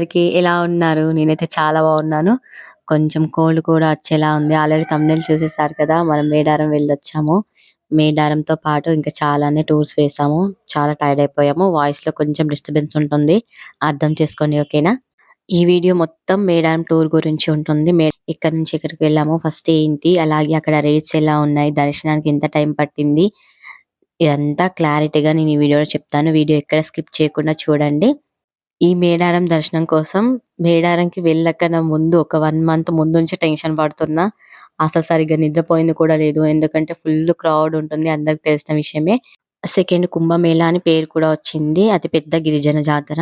అందరికీ ఎలా ఉన్నారు? నేనైతే చాలా బాగున్నాను. కొంచెం కోల్డ్ కూడా వచ్చేలా ఉంది. ఆల్రెడీ తమిళ చూసేసారు కదా! మనం మేడారం వెళ్ళొచ్చాము. మేడారంతో పాటు ఇంకా చాలానే టూర్స్ వేసాము. చాలా టైర్డ్ అయిపోయాము. వాయిస్లో కొంచెం డిస్టర్బెన్స్ ఉంటుంది. అర్థం చేసుకోండి ఓకేనా? ఈ వీడియో మొత్తం మేడారం టూర్ గురించి ఉంటుంది. మే ఇక్కడ నుంచి ఇక్కడికి వెళ్ళాము. ఫస్ట్ ఏంటి అలాగే అక్కడ రేట్స్ ఎలా ఉన్నాయి? దర్శనానికి ఎంత టైం పట్టింది? ఇదంతా క్లారిటీగా నేను ఈ వీడియోలో చెప్తాను. వీడియో ఎక్కడ స్కిప్ చేయకుండా చూడండి. ఈ మేడారం దర్శనం కోసం మేడారంకి వెళ్ళకన్నా ముందు ఒక వన్ మంత్ ముందు నుంచి టెన్షన్ పడుతున్నా. అసలు సరిగ్గా నిద్రపోయింది కూడా లేదు. ఎందుకంటే ఫుల్ క్రౌడ్ ఉంటుంది. అందరికి తెలిసిన విషయమే. సెకండ్ కుంభమేళా అని పేరు కూడా వచ్చింది. అతి పెద్ద గిరిజన జాతర.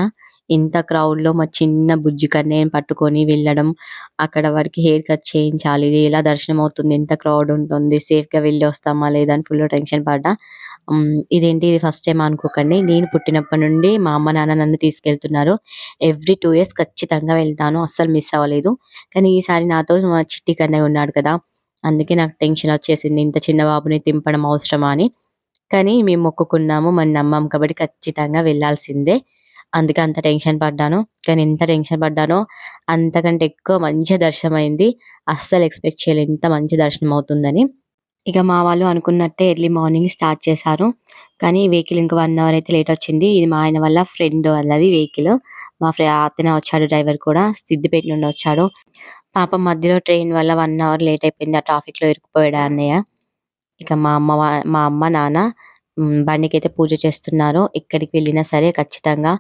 ఇంత క్రౌడ్లో మా చిన్న బుజ్జి కన్నయ్యని పట్టుకొని వెళ్ళడం అక్కడ వాడికి హెయిర్ కట్ చేయించాలి. ఇది ఎలా దర్శనం అవుతుంది? ఎంత క్రౌడ్ ఉంటుంది? సేఫ్గా వెళ్ళి వస్తామా లేదా అని ఫుల్ టెన్షన్ పడ్డా. ఇదేంటి ఇది ఫస్ట్ టైం అనుకోకండి. నేను పుట్టినప్పటి నుండి మా అమ్మ నాన్న నన్ను తీసుకెళ్తున్నారు. ఎవ్రీ టూ ఇయర్స్ ఖచ్చితంగా వెళ్తాను. అస్సలు మిస్ అవ్వలేదు. కానీ ఈసారి నాతో మా చిట్టి కన్నయ్య ఉన్నాడు కదా! అందుకే నాకు టెన్షన్ వచ్చేసింది. ఇంత చిన్న బాబుని దింపడం అవసరమా అని. కానీ మేము మొక్కుకున్నాము. మన నమ్మాం కాబట్టి ఖచ్చితంగా వెళ్ళాల్సిందే. అందుకే అంత టెన్షన్ పడ్డాను. కానీ ఎంత టెన్షన్ పడ్డానో అంతకంటే ఎక్కువ మంచి దర్శనం అయింది. అస్సలు ఎక్స్‌పెక్ట్ చేయలేదు ఇంత మంచి దర్శనం అవుతుందని. ఇక మా వాళ్ళు అనుకున్నట్టే ఎర్లీ మార్నింగ్ స్టార్ట్ చేశారు. కానీ వెహికల్ ఇంకా వన్ అవర్ అయితే లేట్ వచ్చింది. ఇది మా ఆయన వల్ల ఫ్రెండ్ వాళ్ళది వెహికల్. మా ఫ్రె అతనే వచ్చాడు డ్రైవర్ కూడా. సిద్దిపేట నుండి వచ్చాడు. పాప మధ్యలో ట్రైన్ వల్ల వన్ అవర్ లేట్ అయిపోయింది. ఆ ట్రాఫిక్లో ఇరుక్కుపోయాడు అన్నయ్య. ఇక మా అమ్మ మా అమ్మ, నాన్న బండికి అయితే పూజ చేస్తున్నారు. ఎక్కడికి వెళ్ళినా సరే ఖచ్చితంగా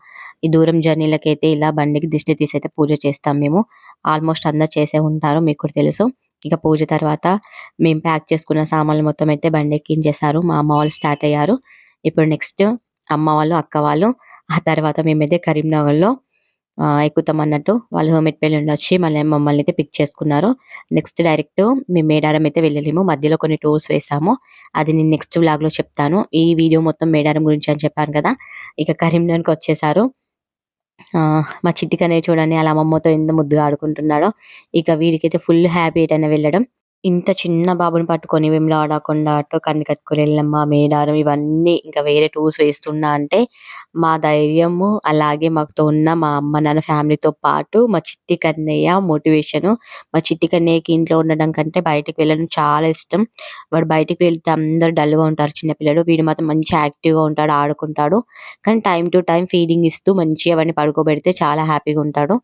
ఈ దూరం జర్నీలకైతే ఇలా బండికి దిష్టి తీసి అయితే పూజ చేస్తాం మేము. ఆల్మోస్ట్ అందరూ చేసే ఉంటారు. మీకు కూడా తెలుసు. ఇక పూజ తర్వాత మేము ప్యాక్ చేసుకున్న సామాన్లు మొత్తం అయితే బండి బండెక్కించేశారు. మా అమ్మ వాళ్ళు స్టార్ట్ అయ్యారు. ఇప్పుడు నెక్స్ట్ అమ్మ వాళ్ళు, అక్క వాళ్ళు ఆ తర్వాత మేమైతే కరీంనగర్‌లో ఎక్కుతాం అన్నట్టు. వాళ్ళు హోమెట్పల్లి నుండి వచ్చి మళ్ళీ మమ్మల్ని అయితే పిక్ చేసుకున్నారు. నెక్స్ట్ డైరెక్ట్ మేము మేడారం అయితే వెళ్ళలేము. మధ్యలో కొన్ని టూర్స్ వేసాము. అది నేను నెక్స్ట్ వ్లాగ్‌లో చెప్తాను. ఈ వీడియో మొత్తం మేడారం గురించి అని చెప్పాను కదా! ఇక కరీంనగర్‌కి వచ్చేసారు. మా చిట్టికనే చూడండి వాళ్ళ అమ్మమ్మతో ఎంత ముద్దుగా ఆడుకుంటున్నాడో. ఇక వీడికైతే ఫుల్ హ్యాపీ ఎటైనా వెళ్ళడం. ఇంత చిన్న బాబుని పట్టుకొని వేములవాడ, కొండ అటు కనికట్టుకు ఎల్లమ్మ, మేడారం ఇవన్నీ ఇంకా వేరే టూర్స్ వేస్తున్నా అంటే మా ధైర్యము అలాగే మాతో ఉన్న మా అమ్మ, నాన్న ఫ్యామిలీతో పాటు మా చిట్టి కన్నయ్య మోటివేషను. మా చిట్టి కన్నయ్యకి ఇంట్లో ఉండడం కంటే బయటకు వెళ్ళడం చాలా ఇష్టం. వాడు బయటకు వెళ్తే అందరూ డల్‌గా ఉంటారు చిన్న పిల్లలు. వీడు మాత్రం మంచి యాక్టివ్‌గా ఉంటాడు. ఆడుకుంటాడు. కానీ టైం టు టైం ఫీడింగ్ ఇస్తూ మంచిగా వాడిని పడుకోబెడితే చాలా హ్యాపీగా ఉంటాడు.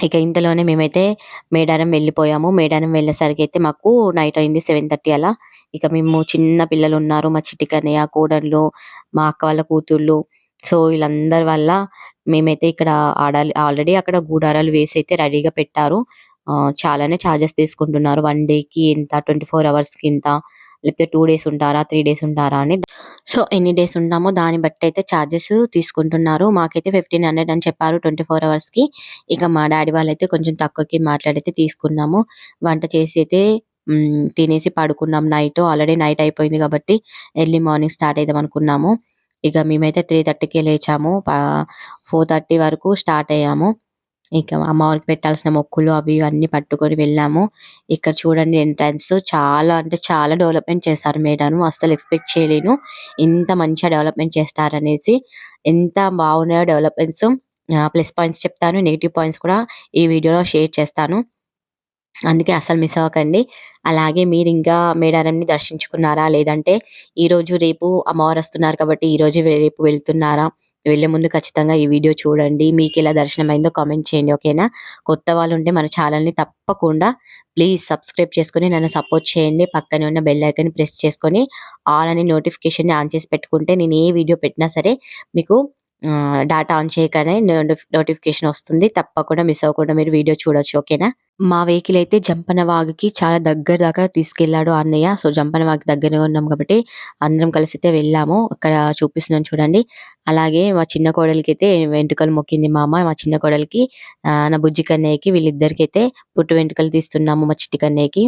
ఇక ఇంతలోనే మేమైతే మేడారం వెళ్ళిపోయాము. మేడారం వెళ్ళేసరికి అయితే మాకు నైట్ అయింది 7:30 అలా. ఇక మేము చిన్న పిల్లలు ఉన్నారు. మా చిట్టికన్నయ్య కోడళ్ళు, మా అక్క వాళ్ళ కూతుర్లు. సో వీళ్ళందరి వల్ల మేమైతే ఇక్కడ ఆడాలి ఆల్రెడీ అక్కడ గూడారాలు వేసి అయితే రెడీగా పెట్టారు. చాలానే చార్జెస్ తీసుకుంటున్నారు. వన్ డేకి ఇంత, 24 అవర్స్‌కి ఇంత, లేకపోతే టూ డేస్ ఉంటారా, త్రీ డేస్ ఉంటారా అని. సో ఎన్ని డేస్ ఉంటామో దాన్ని బట్టి అయితే చార్జెస్ తీసుకుంటున్నారు. మాకైతే 1500 అని చెప్పారు 24 అవర్స్‌కి. ఇక మా డాడీ వాళ్ళైతే కొంచెం తక్కువకి మాట్లాడైతే తీసుకున్నాము. వంట చేసి అయితే తినేసి పడుకున్నాం నైట్. ఆల్రెడీ నైట్ అయిపోయింది కాబట్టి ఎర్లీ మార్నింగ్ స్టార్ట్ అవుదాం అనుకున్నాము. ఇక మేమైతే 3:30కే లేచాము. ఫోర్ థర్టీ వరకు స్టార్ట్ అయ్యాము. ఇక అమ్మవారికి పెట్టాల్సిన మొక్కులు అవి ఇవన్నీ పట్టుకొని వెళ్ళాము. ఇక్కడ చూడండి ఎంట్రన్స్ చాలా అంటే చాలా డెవలప్‌మెంట్ చేశారు మేడం అస్సలు ఎక్స్‌పెక్ట్ చేయలేను. ఇంత మంచిగా డెవలప్‌మెంట్ చేస్తారనేసి. ఎంత బాగున్నాయో డెవలప్‌మెంట్స్. ప్లస్ పాయింట్స్ చెప్తాను. నెగిటివ్ పాయింట్స్ కూడా ఈ వీడియోలో షేర్ చేస్తాను. అందుకే అసలు మిస్ అవ్వకండి. అలాగే మీరు ఇంకా మేడారంని దర్శించుకున్నారా? లేదంటే ఈరోజు, రేపు అమ్మవారు వస్తున్నారు కాబట్టి ఈరోజు రేపు వెళ్తున్నారా? వెళ్ళే ముందు ఖచ్చితంగా ఈ వీడియో చూడండి. మీకు దర్శనం అయిందో కామెంట్ చేయండి. ఓకేనా? కొత్త వాళ్ళు ఉంటే మన ఛానల్ని తప్పకుండా ప్లీజ్ సబ్స్క్రైబ్ చేసుకొని నన్ను సపోర్ట్ చేయండి. పక్కనే ఉన్న బెల్ ఐకన్ ప్రెస్ చేసుకొని ఆల్ అని నోటిఫికేషన్‌ని ఆన్ చేసి పెట్టుకుంటే నేను ఏ వీడియో పెట్టినా సరే మీకు డాటా ఆన్ చేయగానే నోటిఫికేషన్ వస్తుంది. తప్పకుండా మిస్ అవ్వకుండా మీరు వీడియో చూడొచ్చు. ఓకేనా? మా వెహికల్ అయితే జంపనవాగికి చాలా దగ్గర దాకా తీసుకెళ్ళాడు అన్నయ్య. సో జంపన వాగు దగ్గరనే ఉన్నాం కాబట్టి అందరం కలిసి అయితే వెళ్ళాము. అక్కడ చూపిస్తున్నాను చూడండి. అలాగే మా చిన్న కోడలికి అయితే వెంట్రుకలు మొక్కింది మా అమ్మ. మా చిన్న కోడలికి నా బుజ్జి కన్నయ్యకి వీళ్ళిద్దరికైతే పుట్టు వెంట్రుకలు తీస్తున్నాము మా చిట్టి కన్నయ్యకి.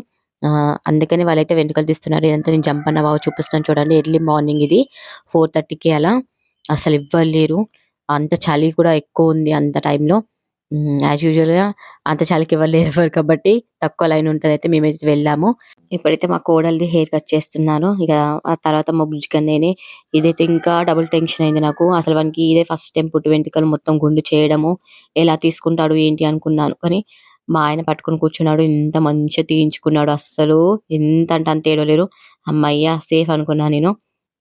అందుకని వాళ్ళైతే వెంట్రుకలు తీస్తున్నారు. ఇదంతా నేను జంపన్న వాగు చూపిస్తున్నాను చూడండి. ఎర్లీ మార్నింగ్ ఇది 4:30కి అలా. అసలు ఇవ్వలేరు అంత చలి కూడా ఎక్కువ ఉంది అంత టైంలో. యాజ్ యాస్ యూజువల్‌గా అంత చలికి ఎవరు కాబట్టి తక్కువ లైన్ ఉంటదయితే మేమైతే వెళ్ళాము. ఇప్పుడైతే మా కోడలిది హెయిర్ కట్ చేస్తున్నాను. ఇక ఆ తర్వాత మా బుజ్జి ఇదైతే ఇంకా డబుల్ టెన్షన్ అయింది నాకు. అసలు వానికి ఇదే ఫస్ట్ టైం పుట్టు వెంట్రుకలు మొత్తం గుండు చేయడము. ఎలా తీసుకుంటాడు ఏంటి అనుకున్నాను. కానీ మా ఆయన పట్టుకొని కూర్చున్నాడు. ఎంత మంచిగా తీయించుకున్నాడు అస్సలు ఎంత అంటే అంత ఏడవలేరు. అమ్మయ్య సేఫ్ అనుకున్నా నేను.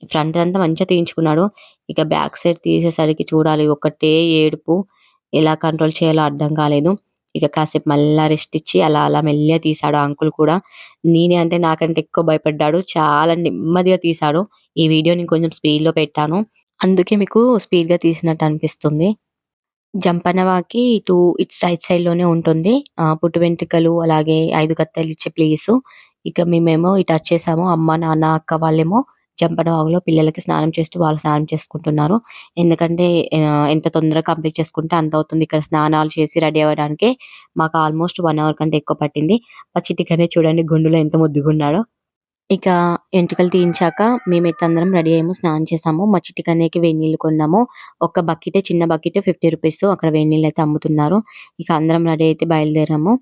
ఫ్రంట్ అంతా మంచిగా తీయించుకున్నాడు. ఇక బ్యాక్ సైడ్ తీసేసరికి చూడాలి ఒకటే ఏడుపు. ఎలా కంట్రోల్ చేయాలో అర్థం కాలేదు. ఇక కాసేపు మళ్ళా రెస్ట్ ఇచ్చి అలా అలా మెల్లిగా తీసాడు ఆ అంకుల్ కూడా. నేనే అంటే నాకంటే ఎక్కువ భయపడ్డాడు. చాలా నెమ్మదిగా తీసాడు. ఈ వీడియో నేను కొంచెం స్పీడ్‌లో పెట్టాను. అందుకే మీకు స్పీడ్‌గా తీసినట్టు అనిపిస్తుంది. జంపనవాకి ఇటు ఇట్స్ రైట్ సైడ్‌లోనే ఉంటుంది. పుట్టు వెంట్రుకలు అలాగే ఐదు కత్తెలు ఇచ్చే ప్లేసు. ఇక మేమేమో ఇటు వచ్చేసాము. అమ్మ, నాన్న, అక్క వాళ్ళేమో జంపనవాగులో పిల్లలకి స్నానం చేస్తూ వాళ్ళు స్నానం చేసుకుంటున్నారు. ఎందుకంటే ఎంత తొందరగా కంప్లీట్ చేసుకుంటే అంత అవుతుంది. ఇక్కడ స్నానాలు చేసి రెడీ అవ్వడానికి మాకు ఆల్మోస్ట్ వన్ అవర్ కంటే ఎక్కువ పట్టింది. మా చిటికనే చూడండి గుండులో ఎంత ముద్దుగున్నాడో. ఇక ఎంటుకలు తీయించాక మేమైతే అందరం రెడీ అయ్యాము. స్నానం చేసాము. మా చిట్టి వేడి కొన్నాము. ఒక బకెటే చిన్న బకెట్ 50 రూపీస్ అక్కడ వేడి అయితే అమ్ముతున్నారు. ఇక అందరం రెడీ అయితే బయలుదేరాము.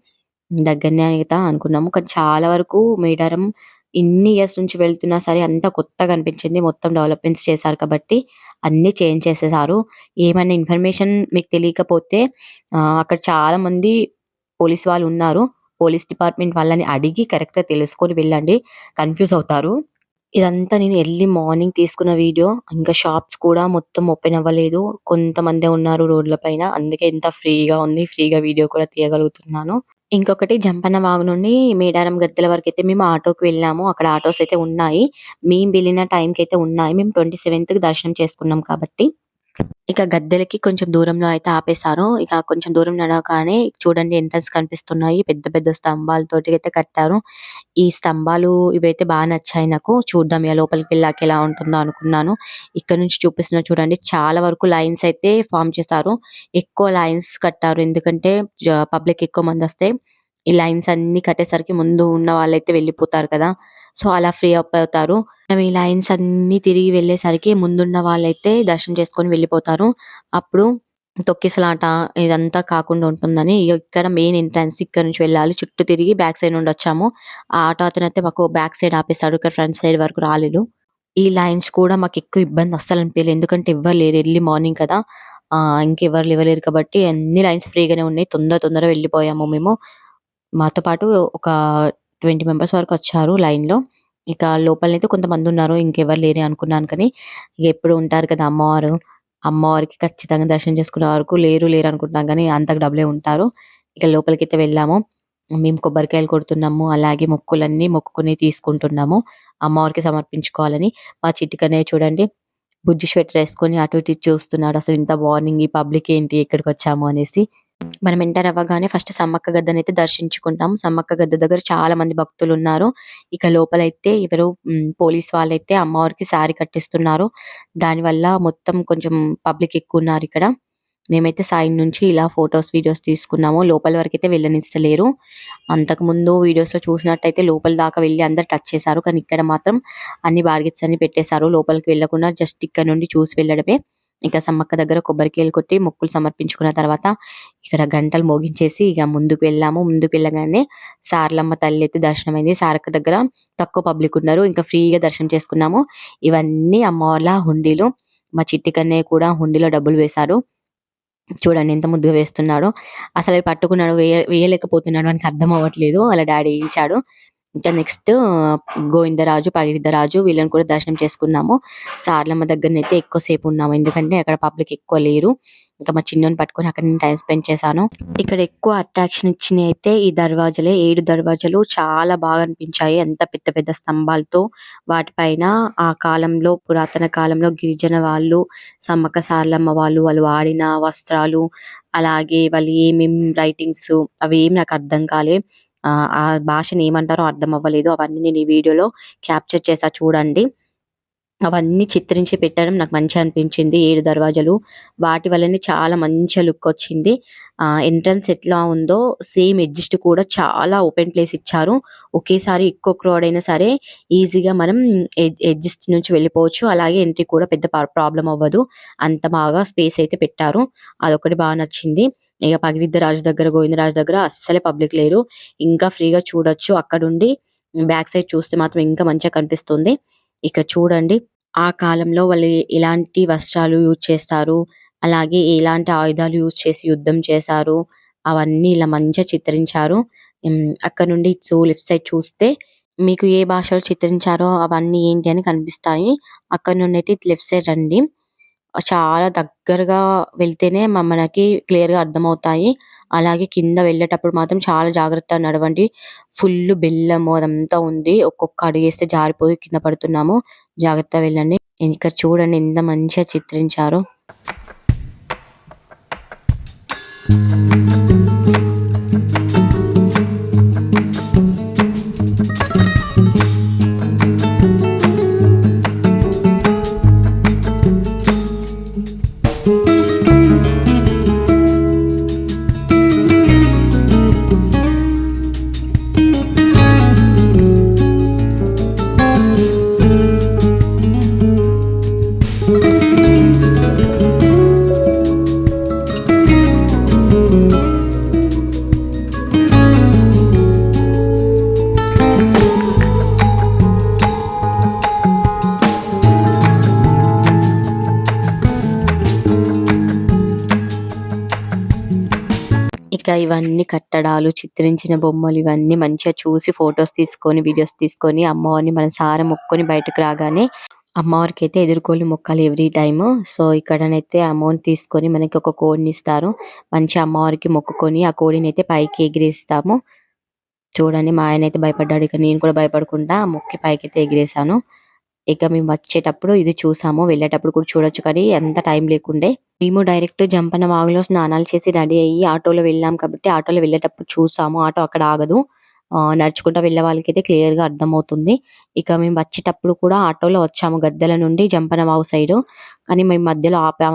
దగ్గరనే అయితే అనుకున్నాము. కానీ చాలా వరకు మేడారం ఇన్ని ఇయర్స్ నుంచి వెళ్తున్నా సరే అంతా కొత్తగా అనిపించింది. మొత్తం డెవలప్‌మెంట్స్ చేశారు కాబట్టి అన్నీ చేంజ్ చేసేసారు. ఏమైనా ఇన్ఫర్మేషన్ మీకు తెలియకపోతే అక్కడ చాలా మంది పోలీస్ వాళ్ళు ఉన్నారు. పోలీస్ డిపార్ట్‌మెంట్ వాళ్ళని అడిగి కరెక్ట్‌గా తెలుసుకొని వెళ్ళండి. కన్‌ఫ్యూజ్ అవుతారు. ఇదంతా నేను ఎర్లీ మార్నింగ్ తీసుకున్న వీడియో. ఇంకా షాప్స్ కూడా మొత్తం ఓపెన్ అవ్వలేదు. కొంతమందే ఉన్నారు రోడ్ల పైన. అందుకే ఇంత ఫ్రీగా ఉంది. ఫ్రీగా వీడియో కూడా తీయగలుగుతున్నాను. ఇంకొకటి జంపన్న వాగు నుండి మేడారం గద్దెల వరకైతే మేము ఆటోకి వెళ్ళాము. అక్కడ ఆటోస్ అయితే ఉన్నాయి. మేము వెళ్ళిన టైంకైతే ఉన్నాయి. మేము 27కి దర్శనం చేసుకున్నాం కాబట్టి. ఇక గద్దెలకి కొంచెం దూరంలో అయితే ఆపేశారు. ఇక కొంచెం దూరం నడవగానే చూడండి ఎంట్రన్స్ కనిపిస్తున్నాయి. పెద్ద పెద్ద స్తంభాలతోటి అయితే కట్టారు. ఈ స్తంభాలు ఇవైతే బాగా నచ్చాయి నాకు. చూద్దాం ఇక లోపలికి వెళ్ళాక ఎలా ఉంటుందో అనుకున్నాను. ఇక్కడ నుంచి చూపిస్తున్నా చూడండి చాలా వరకు లైన్స్ అయితే ఫార్మ్ చేస్తారు ఎక్కువ లైన్స్ కట్టారు. ఎందుకంటే పబ్లిక్ ఎక్కువ మంది వస్తే ఈ లైన్స్ అన్ని కట్టేసరికి ముందు ఉన్న వాళ్ళైతే వెళ్ళిపోతారు కదా! సో, అలా ఫ్రీ అప్ అవుతారు. మనం ఈ లైన్స్ అన్ని తిరిగి వెళ్ళేసరికి ముందున్న వాళ్ళైతే దర్శనం చేసుకొని వెళ్ళిపోతారు. అప్పుడు తొక్కిసలాట ఇదంతా కాకుండా ఉంటుందని ఇక్కడ మెయిన్ ఎంట్రన్స్ ఇక్కడ నుంచి వెళ్ళాలి. చుట్టూ తిరిగి బ్యాక్ సైడ్ నుండి వచ్చాము. ఆ ఆటో అతనైతే మాకు బ్యాక్ సైడ్ ఆపేస్తాడు ఇక్కడ ఫ్రంట్ సైడ్ వరకు రాలేదు. ఈ లైన్స్ కూడా మాకు ఎక్కువ ఇబ్బంది అస్సలు అనిపించలేదు ఎందుకంటే ఎవ్వరు లేరు. ఎర్లీ మార్నింగ్ కదా! ఇంకెవరు లేవలేరు కాబట్టి అన్ని లైన్స్ ఫ్రీగానే ఉన్నాయి. తొందర తొందరగా వెళ్ళిపోయాము మేము. మాతో పాటు ఒక 20 మెంబర్స్ వరకు వచ్చారు లైన్‌లో. ఇక లోపలనైతే కొంతమందున్నారు. ఇంకెవరు లేరే అనుకున్నాను కానీ, ఎప్పుడు ఉంటారు కదా అమ్మవారు. అమ్మవారికి ఖచ్చితంగా దర్శనం చేసుకునే వరకు లేరు లేరు అనుకుంటున్నాం కానీ అంతకు డబ్బులే ఉంటారు. ఇక లోపలికైతే వెళ్ళాము. మేము కొబ్బరికాయలు కొడుతున్నాము. అలాగే మొక్కులన్నీ మొక్కుకొని తీసుకుంటున్నాము. అమ్మవారికి సమర్పించుకోవాలని. మా చిట్టుకనే చూడండి బుజ్జి స్వెటర్ వేసుకొని అటు ఇటు చూస్తున్నాడు. అసలు ఇంత మార్నింగ్ ఈ పబ్లిక్ ఏంటి ఇక్కడికొచ్చాము అనేసి. మనం ఎంటర్ అవ్వగానే ఫస్ట్ సమ్మక్క గద్దనైతే దర్శించుకుంటాం. సమ్మక్క గద్ద దగ్గర చాలా మంది భక్తులు ఉన్నారు ఇక లోపలైతే ఎవరు పోలీస్ వాళ్ళైతే అమ్మవారికి సారీ కట్టిస్తున్నారు. దానివల్ల మొత్తం కొంచెం పబ్లిక్ ఎక్కువ ఉన్నారు ఇక్కడ మేమైతే సాయి నుంచి ఇలా ఫోటోస్, వీడియోస్ తీసుకున్నాము. లోపల వరకు అయితే వెళ్ళనిస్తలేరు. అంతకుముందు వీడియోస్‌లో చూసినట్టయితే లోపల దాకా వెళ్ళి అందరు టచ్ చేశారు. కానీ ఇక్కడ మాత్రం అన్ని బార్గెట్స్ అన్ని పెట్టేశారు. లోపలికి వెళ్ళకుండా జస్ట్ ఇక్కడ నుండి చూసి వెళ్ళడమే. ఇంకా సమ్మక్క దగ్గర కొబ్బరికాయలు కొట్టి మొక్కులు సమర్పించుకున్న తర్వాత ఇక్కడ గంటలు మోగించేసి ఇక ముందుకు వెళ్ళాము. ముందుకు వెళ్ళగానే సార్లమ్మ తల్లి అయితే దర్శనమైంది. సారక్క దగ్గర తక్కువ పబ్లిక్ ఉన్నారు. ఇంకా ఫ్రీగా దర్శనం చేసుకున్నాము. ఇవన్నీ అమ్మవార్ల హుండీలు. మా చిట్టి కన్నే కూడా హుండీలో డబ్బులు వేశారు చూడండి ఎంత ముద్దుగా వేస్తున్నాడు అసలు అవి పట్టుకున్నాడు వేయ వేయలేకపోతున్నాడు. అని అర్థం అవ్వట్లేదు. వాళ్ళ డాడీ ఇచ్చాడు ఇంకా నెక్స్ట్ గోవిందరాజు, పగిడిద్దరాజు వీళ్ళని కూడా దర్శనం చేసుకున్నాము. సార్లమ్మ దగ్గరనైతే ఎక్కువ సేపు ఉన్నాము. ఎందుకంటే అక్కడ పబ్లిక్ ఎక్కువ లేరు. ఇంకా మా చిన్నని పట్టుకొని అక్కడ నేను టైం స్పెండ్ చేశాను. ఇక్కడ ఎక్కువ అట్రాక్షన్ ఇచ్చినవి అయితే ఈ దర్వాజలే. ఏడు దర్వాజలు చాలా బాగా అనిపించాయి. ఎంత పెద్ద పెద్ద స్తంభాలతో వాటిపైన ఆ కాలంలో పురాతన కాలంలో గిరిజన వాళ్ళు, సమ్మక్క సార్లమ్మ వాళ్ళు, వాళ్ళు వాడిన వస్త్రాలు అలాగే వాళ్ళు ఏమేమి రైటింగ్స్ అవేమి నాకు అర్థం కాలే. ఆ భాషను ఏమంటారో అర్థం అవ్వలేదు. అవన్నీ నేను ఈ వీడియోలో క్యాప్చర్ చేసా చూడండి. అవన్నీ చిత్రించి పెట్టడం నాకు మంచిగా అనిపించింది. ఏడు దర్వాజాలు వాటి వల్లనే చాలా మంచి లుక్ వచ్చింది. ఆ ఎంట్రన్స్ ఎట్లా ఉందో సేమ్ ఎడ్జిస్ట్ కూడా చాలా ఓపెన్ ప్లేస్ ఇచ్చారు. ఒకేసారి ఎక్కువ క్రౌడ్ అయినా సరే ఈజీగా మనం ఎడ్జిస్ట్ నుంచి వెళ్ళిపోవచ్చు. అలాగే ఎంట్రీ కూడా పెద్ద ప్రాబ్లం అవ్వదు. అంత బాగా స్పేస్ అయితే పెట్టారు. అదొకటి బాగా నచ్చింది. ఇక పగిడిద్ద రాజు దగ్గర గోవిందరాజు దగ్గర అస్సలే పబ్లిక్ లేరు. ఇంకా ఫ్రీగా చూడొచ్చు. అక్కడుండి బ్యాక్ సైడ్ చూస్తే మాత్రం ఇంకా మంచిగా కనిపిస్తుంది. ఇక చూడండి. ఆ కాలంలో వాళ్ళు ఎలాంటి వస్త్రాలు యూజ్ చేస్తారు? అలాగే ఎలాంటి ఆయుధాలు యూజ్ చేసి యుద్ధం చేశారు? అవన్నీ ఇలా మంచిగా చిత్రించారు. అక్కడ నుండి సో లెఫ్ట్ సైడ్ చూస్తే మీకు ఏ భాషలో చిత్రించారో అవన్నీ ఏంటి అని కనిపిస్తాయి. అక్కడ నుండి అయితే లెఫ్ట్ సైడ్ రండి. చాలా దగ్గరగా వెళ్తేనే మ- మనకి క్లియర్గా అర్థమవుతాయి. అలాగే కింద వెళ్ళేటప్పుడు మాత్రం చాలా జాగ్రత్తగా నడవండి. ఫుల్ బెల్లము అదంతా ఉంది. ఒక్కొక్క అడుగు వేస్తే జారిపోయి కింద పడుతున్నాము. జాగ్రత్తగా వెళ్ళండి. ఇక్కడ చూడండి ఎంత మంచిగా చిత్రించారు. ఇవన్నీ చిత్రించిన బొమ్మలు ఇవన్నీ మంచిగా చూసి ఫొటోస్ తీసుకొని వీడియోస్ తీసుకొని అమ్మవారిని మన సార మొక్కుకొని బయటకు రాగానే అమ్మవారికి అయితే ఎదుర్కోలు మొక్కాలి ఎవ్రీ టైమ్. సో ఇక్కడనైతే అమౌంట్ తీసుకొని మనకి ఒక కోడిని ఇస్తారు. మంచి అమ్మవారికి మొక్కుకొని ఆ కోడిని అయితే పైకి ఎగిరేస్తాము. చూడండి మా ఆయన అయితే భయపడ్డాడు ఇక నేను కూడా భయపడకుండా మొక్కి పైకి అయితే ఎగిరేసాను ఇక మేము వచ్చేటప్పుడు ఇది చూసాము వెళ్ళేటప్పుడు కూడా చూడొచ్చు. కానీ ఎంత టైం లేకుండే మేము డైరెక్ట్ జంపన వాగులో స్నానాలు చేసి రెడీ అయ్యి ఆటోలో వెళ్ళాం కాబట్టి ఆటోలో వెళ్ళేటప్పుడు చూసాము. ఆటో అక్కడ ఆగదు. ఆ, నడుచుకుంటూ వెళ్ళే వాళ్ళకైతే క్లియర్గా అర్థమవుతుంది. ఇక మేము వచ్చేటప్పుడు కూడా ఆటోలో వచ్చాము గద్దెల నుండి జంపన వాగు సైడ్. కానీ మేము మధ్యలో ఆపా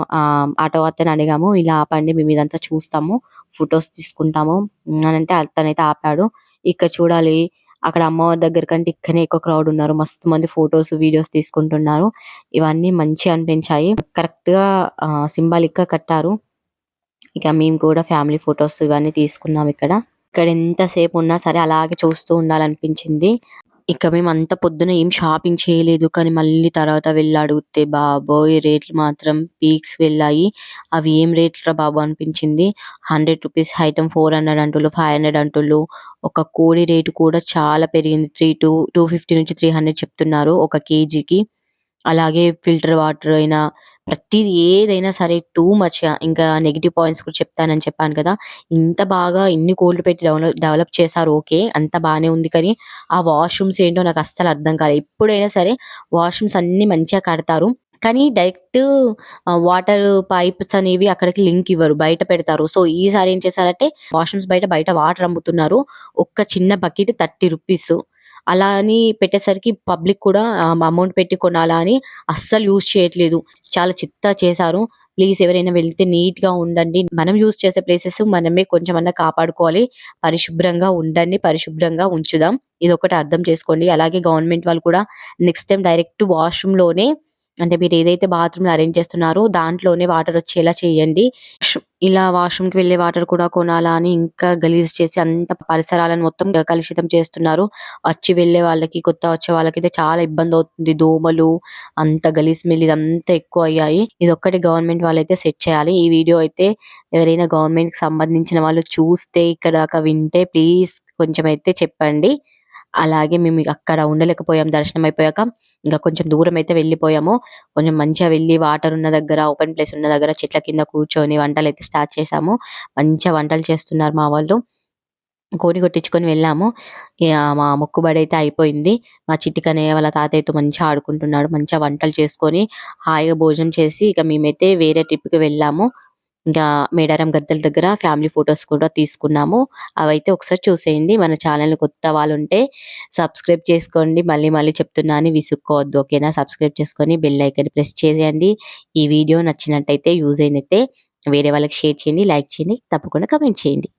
ఆటో అతను అడిగాము ఇలా ఆపండి మేము ఇదంతా చూస్తాము ఫొటోస్ తీసుకుంటాము. అని అంటే అతనైతే ఆపాడు. ఇక్కడ చూడాలి అక్కడ అమ్మవారి దగ్గర కంటే ఇక్కడనే ఎక్కువ క్రౌడ్ ఉన్నారు. మస్తు మంది ఫొటోస్ వీడియోస్ తీసుకుంటున్నారు. ఇవన్నీ మంచిగా అనిపించాయి. కరెక్ట్గా సింబాలిక్గా కట్టారు. ఇక మేము కూడా ఫ్యామిలీ ఫొటోస్ ఇవన్నీ తీసుకున్నాం ఇక్కడ. ఇక్కడ ఎంతసేపు ఉన్నా సరే అలాగే చూస్తూ ఉండాలనిపించింది. ఇక మేము అంత పొద్దున ఏం షాపింగ్ చేయలేదు కానీ మళ్ళీ తర్వాత వెళ్ళి అడిగితే బాబోయ్ రేట్లు మాత్రం పీక్స్ వెళ్ళాయి. అవి ఏం రేట్లు బాబు? అనిపించింది. Hundred rupees item four hundred అంటుళ్ళు five hundred అంటుళ్ళు. ఒక కోడి రేటు కూడా చాలా పెరిగింది. త్రీ టూ టూ ఫిఫ్టీ నుంచి త్రీ హండ్రెడ్ చెప్తున్నారు ఒక కేజీకి. అలాగే ఫిల్టర్ వాటర్ అయినా ప్రతిది ఏదైనా సరే టూ మచ్ ఇంకా నెగిటివ్ పాయింట్స్ కూడా చెప్తానని చెప్పాను కదా. ఇంత బాగా ఇన్ని కోట్లు పెట్టి డెవలప్ డెవలప్ చేశారు ఓకే అంత బానే ఉంది కానీ ఆ వాష్రూమ్స్ ఏంటో నాకు అస్సలు అర్థం కాలేదు ఎప్పుడైనా సరే వాష్రూమ్స్ అన్ని మంచిగా కడతారు. కానీ డైరెక్ట్ వాటర్ పైప్స్ అనేవి అక్కడికి లింక్ ఇవ్వరు బయట పెడతారు. సో ఈసారి ఏం చేశారంటే వాష్రూమ్స్ బయట బయట వాటర్ అమ్ముతున్నారు. ఒక్క చిన్న బకెట్ థర్టీ రూపీస్. అలా అని పెట్టేసరికి పబ్లిక్ కూడా అమౌంట్ పెట్టి కొనాలా అని అస్సలు యూజ్ చేయట్లేదు. చాలా చిత్తా చేశారు. ప్లీజ్ ఎవరైనా వెళ్తే నీట్గా ఉండండి. మనం యూజ్ చేసే ప్లేసెస్ మనమే కొంచెం అన్నా కాపాడుకోవాలి. పరిశుభ్రంగా ఉండండి. పరిశుభ్రంగా ఉంచుదాం. ఇది ఒకటి అర్థం చేసుకోండి. అలాగే గవర్నమెంట్ వాళ్ళు కూడా నెక్స్ట్ టైం డైరెక్ట్ వాష్రూమ్లోనే అంటే మీరు ఏదైతే బాత్రూమ్ అరేంజ్ చేస్తున్నారో దాంట్లోనే వాటర్ వచ్చేలా చేయండి. ఇలా వాష్రూమ్కి వెళ్ళే వాటర్ కూడా కొనాలా అని ఇంకా గలీజ్ చేసి అంత పరిసరాలను మొత్తం కలుషితం చేస్తున్నారు. వచ్చి వెళ్ళే వాళ్ళకి కొత్త వచ్చే వాళ్ళకి అయితే చాలా ఇబ్బంది అవుతుంది. దోమలు అంత గలీజ్ స్మెల్ ఇదంతా ఎక్కువ అయ్యాయి. ఇది ఒక్కటి గవర్నమెంట్ వాళ్ళైతే సెట్ చేయాలి. ఈ వీడియో అయితే ఎవరైనా గవర్నమెంట్కి సంబంధించిన వాళ్ళు చూస్తే ఇక్కడ దాకా వింటే ప్లీజ్ కొంచెం అయితే చెప్పండి. అలాగే మేము అక్కడ ఉండలేకపోయాం దర్శనం అయిపోయాక ఇంకా కొంచెం దూరం అయితే వెళ్ళిపోయాము. కొంచెం మంచిగా వెళ్ళి వాటర్ ఉన్న దగ్గర ఓపెన్ ప్లేస్ ఉన్న దగ్గర చెట్ల కింద కూర్చొని వంటలు అయితే స్టార్ట్ చేసాము మంచిగా వంటలు చేస్తున్నారు మా వాళ్ళు. కోడి కొట్టించుకొని వెళ్ళాము. ఇక మా మొక్కుబడి అయితే అయిపోయింది. మా చిట్టికనే వాళ్ళ తాతయ్యతో మంచిగా ఆడుకుంటున్నాడు. మంచిగా వంటలు చేసుకొని హాయిగా భోజనం చేసి ఇక మేమైతే వేరే ట్రిప్కి వెళ్ళాము. ఇంకా మేడారం గద్దెల దగ్గర ఫ్యామిలీ ఫొటోస్ కూడా తీసుకున్నాము. అవైతే ఒకసారి చూసేయండి. మన ఛానల్ కొత్త వాళ్ళు ఉంటే సబ్స్క్రైబ్ చేసుకోండి. మళ్ళీ మళ్ళీ చెప్తున్నాను విసుక్కోవద్దు ఓకేనా? సబ్స్క్రైబ్ చేసుకొని బెల్ ఐకన్ ప్రెస్ చేయండి ఈ వీడియో నచ్చినట్టయితే యూజ్ అయినైతే వేరే వాళ్ళకి షేర్ చేయండి లైక్ చేయండి తప్పకుండా కమెంట్ చేయండి.